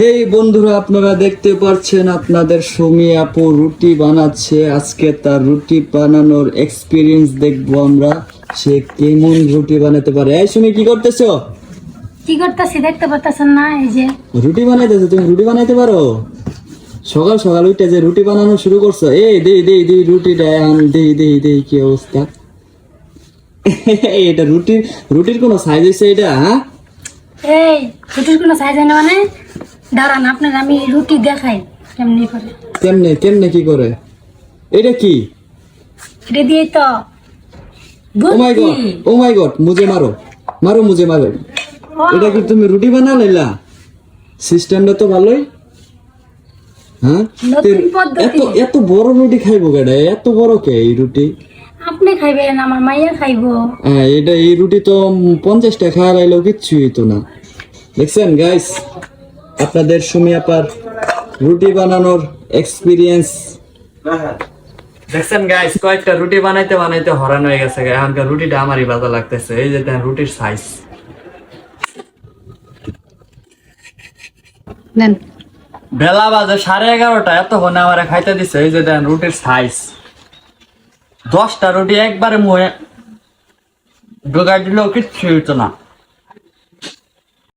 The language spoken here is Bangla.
এই বন্ধুরা আপনারা দেখতে পাচ্ছেন আপনাদের সুমি আপু রুটি বানাচ্ছে। আজকে তার রুটি বানানোর এক্সপিরিয়েন্স দেখব আমরা। সে কেমন রুটি বানাতে পারে। এই সুমি কি করতেছো? কি করতেছি দেখতে পারতেছেন না এই যে। রুটি বানাইতেছো তুমি রুটি বানাইতে পারো? সকাল সকাল উঠে যে রুটি বানানো শুরু করছ এই দেই দেই দেই রুটিটা আন দেই দেই দেই কি অবস্থা? এটা রুটির রুটির কোনো সাইজ হয়েছে এটা হ্যাঁ? এই রুটির কোনো সাইজ হয় না মানে? দাঁড়ান আপনার আমি রুটি দেখাই কেমনি করে। কেমনে কেমনে কি করে? এটা কি? এটা দিয়ে তো ও মাই গড ও মাই গড মুজে মারো মারো মুজে মারো। এটা কি তুমি রুটি বানা লাইলা সিস্টেমটা তো ভালোই। হ্যাঁ? তে-। এত এত বড় রুটি খাইবো কেডা? এত বড় কে এই রুটি? আপনি খাইবেন আমার মাইয়া খাইবো। হ্যাঁ এটা এই রুটি তো পঞ্চাশ টাকা খাওয়া লাইলেও কিচ্ছু হইতো না। দেখছেন গাইস আপনাদের সুমি আপার রুটি বানানোর এক্সপিরিয়েন্স দেখছেন গাইস কয়েকটা রুটি বানাইতে বানাইতে হরান হয়ে গেছে এখনকার রুটিটা আমারই বাজা লাগতেছে। এই যে দেখেন রুটির সাইজ নেন। বেলা বাজে সাড়ে এগারোটা এতক্ষণ আমার খাইতে দিছে। এই যে দেখেন রুটির সাইজ দশটা রুটি একবারে মুহে ঢোকাই দিলেও কিচ্ছু হইতো না।